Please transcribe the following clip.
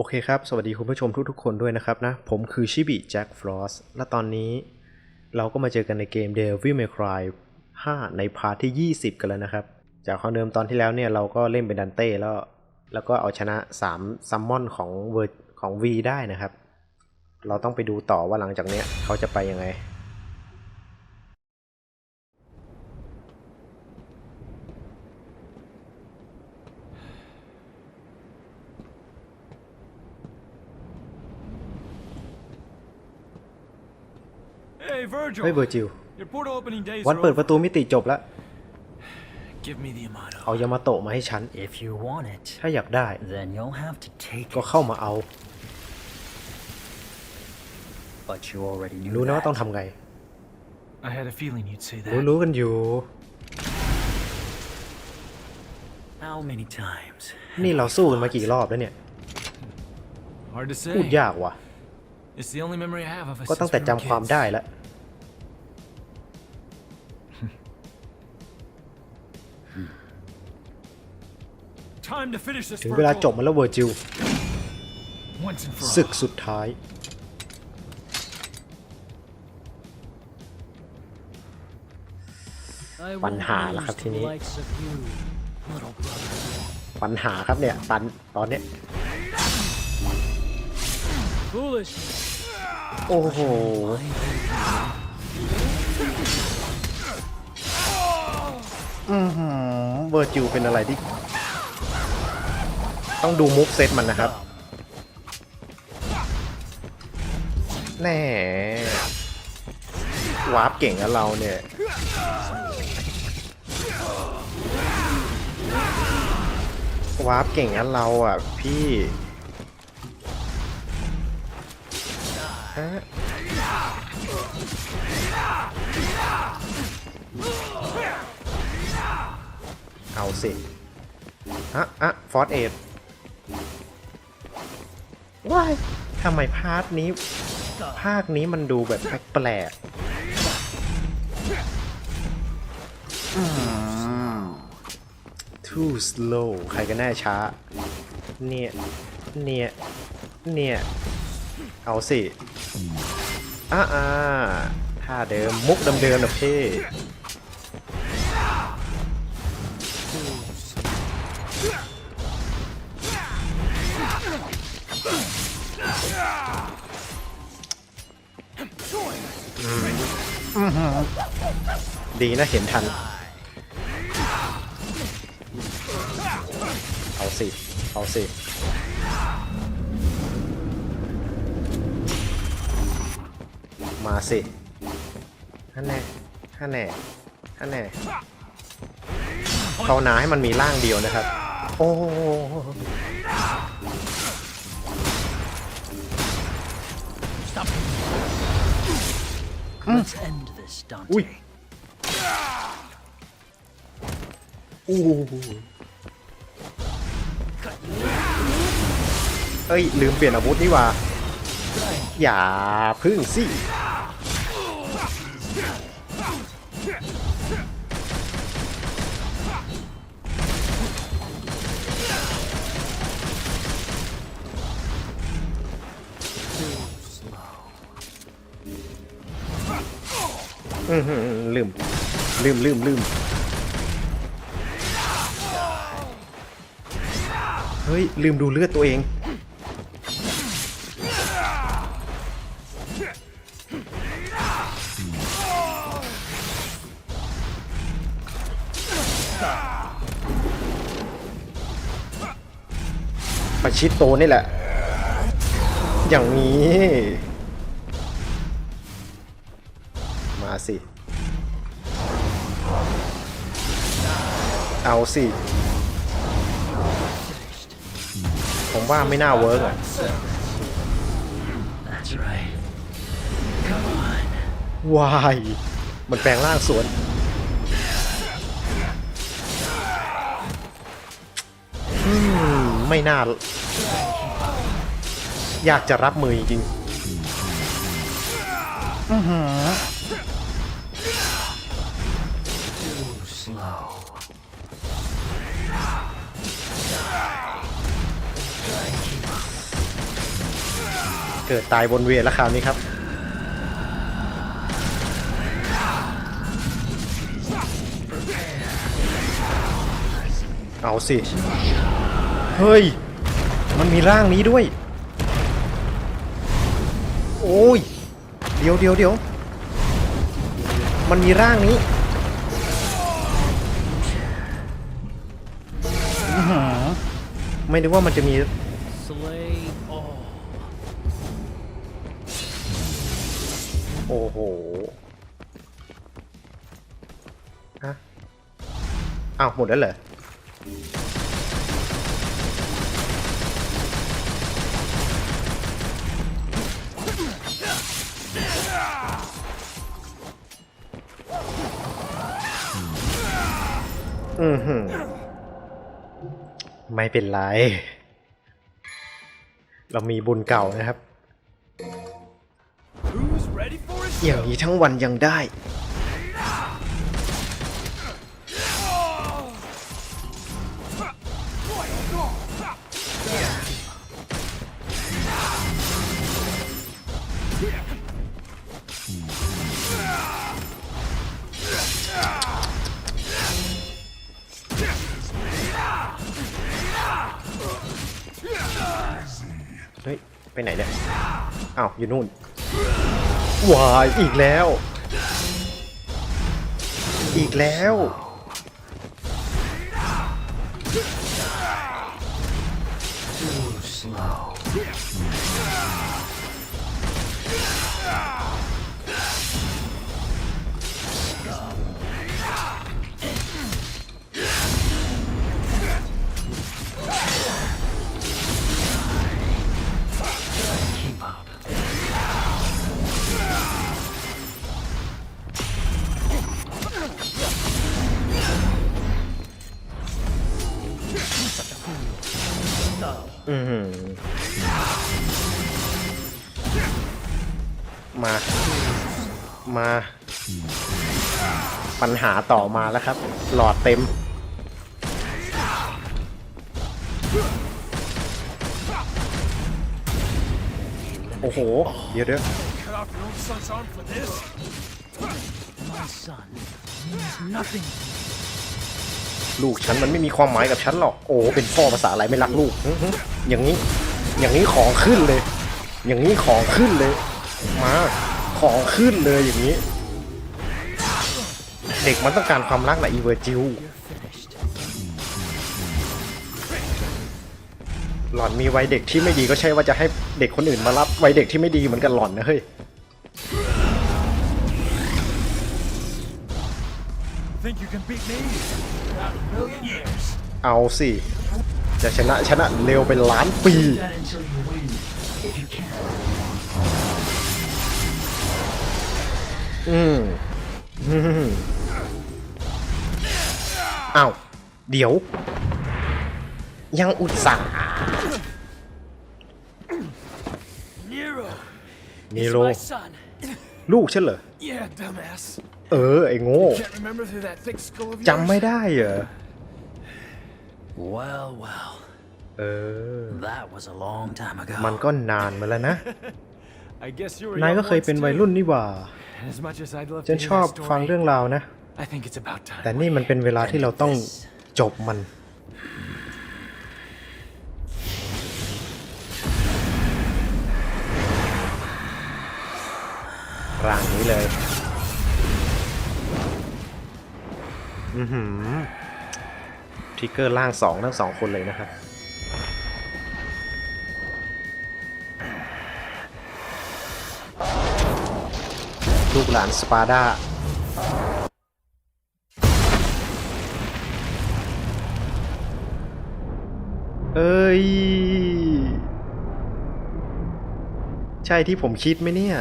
โอเคครับ สวัสดีคุณผู้ชมทุก ๆ คนด้วยนะครับนะ ผมคือชิบิแจ็คฟรอสและตอนนี้เราก็มาเจอกันในเกม Devil May Cry 5 ในพาร์ทที่ 20 กันแล้วนะครับ จากความเดิมตอนที่แล้วเนี่ยเราก็เล่นเป็นดันเต้แล้ว แล้วก็เอาชนะ 3 ซัมมอนของเวอร์ของ V ได้นะครับ เราต้องไปดูต่อว่าหลังจากเนี้ยเขาจะไปยังไง เฮ้ยเวอร์จิล Your portal opening days วัน are เปิด over. ประตูมิติจบแล้ว Give me the Amato. เอายามาโตะมาให้ฉัน If you want it, ถ้าอยากได้ then you'll have to take ก็ it. เข้ามาเอา But you already knew รู้นะว่า that. ต้องทำไง I had a feeling you'd say รู้ that. รู้กันอยู่ How many times? นี่เราสู้กันมากี่รอบแล้วเนี่ย Hard to พูด say. ยากว่ะ It's the only memory I have of us ก็ตั้ง since แต่ we จำ were ความ kids. ได้แล้ว ถึงเวลา Virgil. จบมันแล้วเวอร์จิล Once and for ศึก all. สุดท้าย ปัญหาละครับทีนี้ ปัญหาครับเนี่ยตันตอนเนี้ย Foolish. โอ้โหอือหือเวอร์จิลเป็นอะไรที่ ต้องดูมุกเซตมันนะครับ แน่วาร์ปเก่งกับเราเนี่ย วาร์ปเก่งกับเราอะ พี่ฮะเอาสิอะอะฟอร์เอท ว้ายทำไมพาร์ทนี้ ภาคนี้มันดูแบบแปลกๆอืม too slow ใครกันแน่ช้า เนี่ย เนี่ย เนี่ย เอาสิอ่าอ่าท่าเดิมมุกเดิมๆนะพี่ ดีนะเห็นทัน เอาสิ เอาสิ มาสิฮันแน่ฮันแน่ฮันแน่ภาวนาให้มันมีร่างเดียวนะครับ โอ้ Let's end this, Dante. อุ้ยอู้เอ้ย ลืมเปลี่ยนอาวุธนี่หว่า อย่าพึ่งสิ อือหือลืม ลืมลืมลืมเฮ้ย ลืมดูเลือดตัวเอง ประชิดโตนี่แหละ อย่างนี้ มาสิ เอาสิ ผมว่าไม่น่าเวิร์กอะ That's right. วาย มันแปลงร่างสวนอืมไม่น่า อยากจะรับมือจริงๆ เกิดตายบนเวียนแล้วคราวนี้ครับ เอาสิ เฮ้ย มันมีร่างนี้ด้วย โอ้ย เดี๋ยวเดี๋ยวเดี๋ยว มันมีร่างนี้อื้อหือไม่นึกว่ามันจะมี โอ้โหฮะอ้าวหมดแล้วเหรออือหือไม่เป็นไร เรามีบุญเก่านะครับ อย่างนี้ทั้งวันยังได้ เฮ้ย ไปไหนเนี่ย อ้าว อยู่นู่น วายอีกแล้ว อีกแล้ว Keep อือหือมา มา ปัญหาต่อมาแล้วครับ หลอดเต็ม โอ้โห เดี๋ยวเดี๋ยว cut off your own son's arm for this? My son means nothing. ลูกฉันมันไม่มีความหมายกับฉันหรอกโอ้เป็นพ่อภาษาอะไรไม่รักลูกอย่างนี้ อย่างนี้ของขึ้นเลย อย่างนี้ของขึ้นเลย มาของขึ้นเลยอย่างนี้ เด็กมันต้องการความรักนะอีเวอร์จิวหล่อนมีวัยเด็กที่ไม่ดีก็ใช่ว่าจะให้เด็กคนอื่นมารับวัยเด็กที่ไม่ดีเหมือนกันหล่อนนะเฮ้ย Think you can beat me? Not a million years. เอาสิ จะชนะชนะเร็วเป็นล้านปี That until you win. If you can. อืมอืมอ้าวเดี๋ยว ยังอุตส่าห์ Nero. นี He's โร my son. ลูกฉันเหรอ Yeah, dumbass. เออ ไอ้โง่ Can't remember through that thick skull of yours? จำไม่ได้เหรอ Well, well. เออ That was a long time ago. มันก็นานมาแล้วนะ I guess you were นาย young ก็เคย once เป็น too. วัยรุ่นนี่หว่า As much as I'd love ฉั to น hear ชอบ that ฟัง story, เรื่องราวนะ I think it's about time. แต่นี่มันเป็นเวลาที่เราต้องจบมัน ร่างนี้เลย อือหือทริกเกอร์ล่างสองทั้งสองคนเลยนะครับลูกหลานสปาร์ดาเอ้ย ใช่ที่ผมคิดไหมเนี่ย